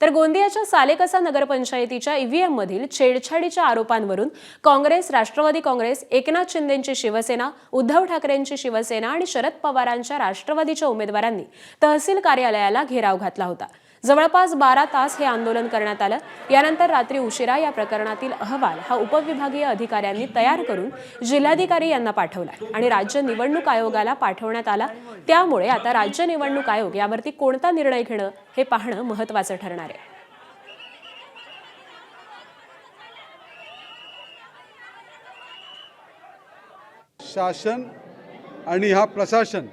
तर गोंदियाच्या सालेकसा नगरपंचायतीच्या ईव्हीएम मधील छेडछाडीच्या आरोपांवरून काँग्रेस राष्ट्रवादी काँग्रेस एकनाथ शिंदेची शिवसेना उद्धव ठाकरेंची शिवसेना आणि शरद पवारांच्या राष्ट्रवादीच्या उमेदवारांनी तहसील कार्यालयाला घेराव घातला होता. जवळपास बारा तास हे आंदोलन करण्यात आलं. यानंतर रात्री उशिरा या प्रकरणातील अहवाल हा उपविभागीय अधिकाऱ्यांनी तयार करून जिल्हाधिकारी यांना पाठवला आणि राज्य निवडणूक आयोगाला पाठवण्यात आला. त्यामुळे आता राज्य निवडणूक आयोग यावरती कोणता निर्णय घेणं हे पाहणं महत्वाचं ठरणार आहे. शासन आणि हा प्रशासन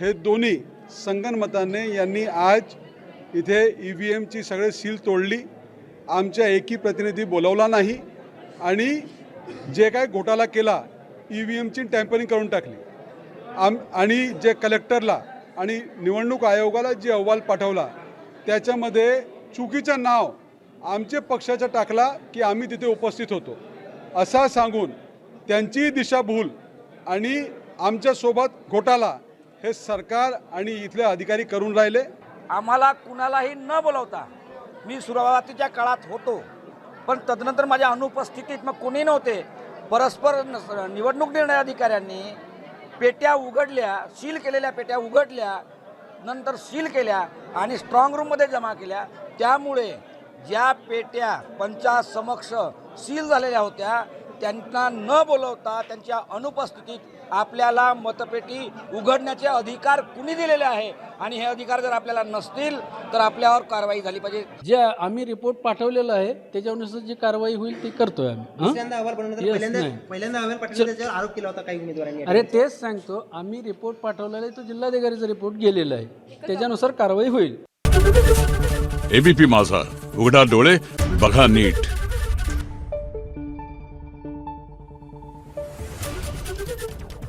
हे दोन्ही संगणमताने यांनी आज इथे ई व्ही एमची सगळे सील तोडली. आमच्या एकी प्रतिनिधी बोलवला नाही आणि जे काय घोटाळा केला ई व्ही एमची टॅम्परिंग करून टाकली. आम आणि जे कलेक्टरला आणि निवडणूक आयोगाला जे अहवाल पाठवला त्याच्यामध्ये चुकीचं नाव आमचे पक्षाचा टाकला की आम्ही तिथे उपस्थित होतो. असा सांगून त्यांची दिशाभूल आणि आमच्यासोबत घोटाळा हे सरकार आणि इथले अधिकारी करून राहिले. आम्हाला कुणालाही न बोलवता मी सुरुवातीच्या काळात होतो. पण तदनंतर माझ्या अनुपस्थितीत मग कोणी नव्हते. परस्पर न- निवडणूक निर्णय अधिकाऱ्यांनी पेट्या उघडल्या सील केलेल्या पेट्या उघडल्या नंतर सील केल्या आणि स्ट्रॉंग रूममध्ये जमा केल्या. त्यामुळे ज्या पेट्या पंचासमक्ष सील झालेल्या होत्या त्यांना न बोलवता त्यांच्या अनुपस्थितीत आपल्याला मतपेटी उघडण्याचे अधिकार कुणी दिलेले आहे? आणि हे अधिकार जर आपल्याला नसतील तर आपल्यावर कारवाई झाली पाहिजे. जे आम्ही रिपोर्ट पाठवलेला आहे त्याच्यानुसार जी कारवाई होईल ती करतोय आम्ही. हं? अरे तेच सांगतो. आम्ही रिपोर्ट पाठवलेला आहे तो जिल्हाधिकारीचा रिपोर्ट गेलेला आहे. त्याच्यानुसार कारवाई होईल. एबीपी माझा. उघडा डोळे बघा नीट. Thank you.